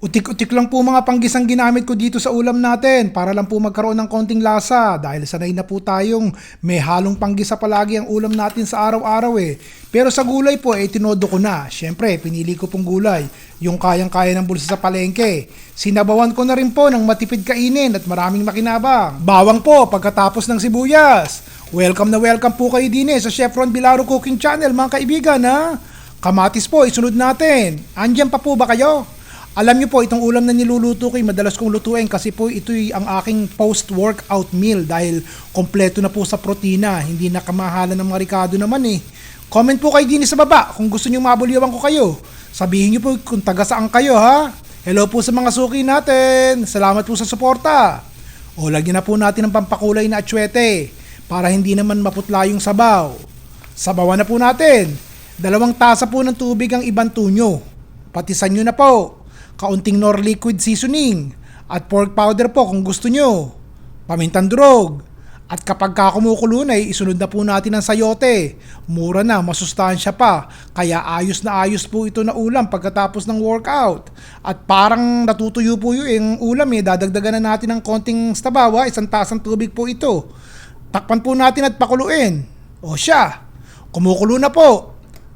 Utik-utik lang po mga panggisang ginamit ko dito sa ulam natin para lang po magkaroon ng konting lasa dahil sanay na po tayong may halong panggisa palagi ang ulam natin sa araw-araw eh. Pero sa gulay po eh tinodo ko na. Siyempre, pinili ko pong gulay, yung kayang-kaya ng bulsa sa palengke. Sinabawan ko na rin po ng matipid kainin at maraming makinabang. Bawang po pagkatapos ng sibuyas. Welcome na welcome po kayo din eh sa Chef Ron Bilaro Cooking Channel mga kaibigan ha. Kamatis po, isunod natin. Andyan pa po ba kayo? Alam niyo po, itong ulam na niluluto ko, madalas kong lutuin kasi po ito'y ang aking post-workout meal dahil kompleto na po sa protina. Hindi na kamahalan ng mga Ricardo naman eh. Comment po kayo din sa baba kung gusto niyo mabulyawan ko kayo. Sabihin niyo po kung taga saan kayo ha. Hello po sa mga suki natin. Salamat po sa suporta. O lagyan na po natin ng pampakulay na atsyete para hindi naman maputla yung sabaw. Sabawan na po natin. Dalawang tasa po ng tubig ang ibang tunyo. Patisan nyo na po. Kaunting nor liquid seasoning. At pork powder po kung gusto nyo. Pamintang durog. At kapag kakumukulo na, isunod na po natin ang sayote. Mura na, masustansya pa. Kaya ayos na ayos po ito na ulam pagkatapos ng workout. At parang natutuyo po yung ulam eh. Dadagdagan na natin ng konting stabawa. Isang tasang tubig po ito. Takpan po natin at pakuluin. O siya, kumukulo na po.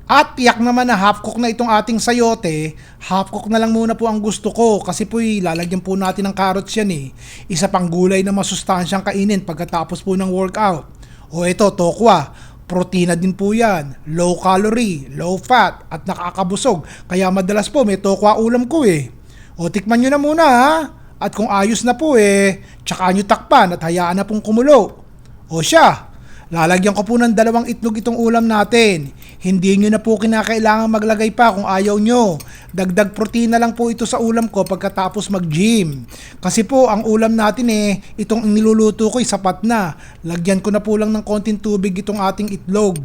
At tiyak naman na half cook na itong ating sayote, half cook na lang muna po ang gusto ko kasi po lalagyan po natin ng carrots yan eh. Isa pang gulay na masustansyang kainin pagkatapos po ng workout. O ito, tokwa. Protina din po yan. Low calorie, low fat, at nakakabusog. Kaya madalas po may tokwa ulam ko eh. O tikman nyo na muna ha. At kung ayos na po eh, tsaka nyo takpan at hayaan na pong kumulo. O siya, lalagyan ko po ng dalawang itlog itong ulam natin. Hindi nyo na po kinakailangan maglagay pa kung ayaw nyo. Dagdag protina lang po ito sa ulam ko pagkatapos mag-gym. Kasi po, ang ulam natin eh, itong niluluto ko ay sapat na. Lagyan ko na po lang ng konting tubig itong ating itlog.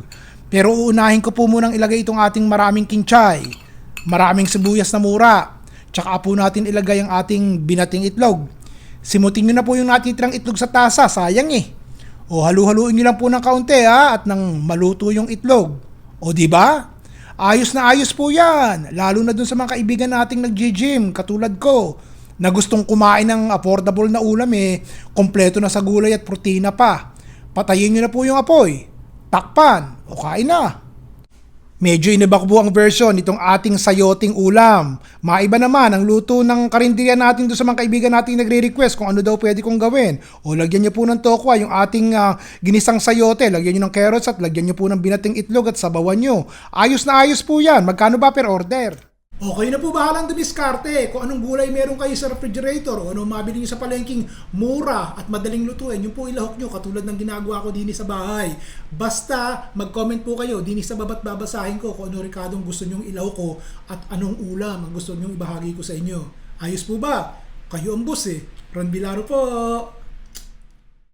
Pero uunahin ko po munang ilagay itong ating maraming kinchay. Maraming sibuyas na mura. Tsaka po natin ilagay ang ating binating itlog. Simutin nyo na po yung natitirang itlog sa tasa, sayang eh. O halu-haluin nyo lang po ng kaunti ha at nang maluto yung itlog. O di ba? Ayos na ayos po yan. Lalo na dun sa mga kaibigan nating nag-gym katulad ko na gustong kumain ng affordable na ulam eh, kompleto na sa gulay at protina pa. Patayin nyo na po yung apoy. Takpan o kain na. Medyo iniba po ang version nitong ating sayoting ulam. Maiba naman ang luto ng karinderya natin doon sa mga kaibigan natin nagre-request kung ano daw pwede kong gawin. O lagyan niyo po ng tokwa yung ating ah, ginisang sayote. Lagyan niyo ng carrots at lagyan niyo po ng binating itlog at sabawan niyo. Ayos na ayos po yan. Magkano ba per order? Okay na po bahalang dumiskarte kung anong gulay meron kayo sa refrigerator o anong mabili nyo sa palengking mura at madaling lutuin. Yung po ilahok nyo katulad ng ginagawa ko din sa bahay. Basta mag-comment po kayo din sa babat babasahin ko kung ano Ricardong gusto nyong ilahok ko at anong ulam ang gusto nyong ibahagi ko sa inyo. Ayos po ba? Kayo ang boss eh. Ron Bilaro po.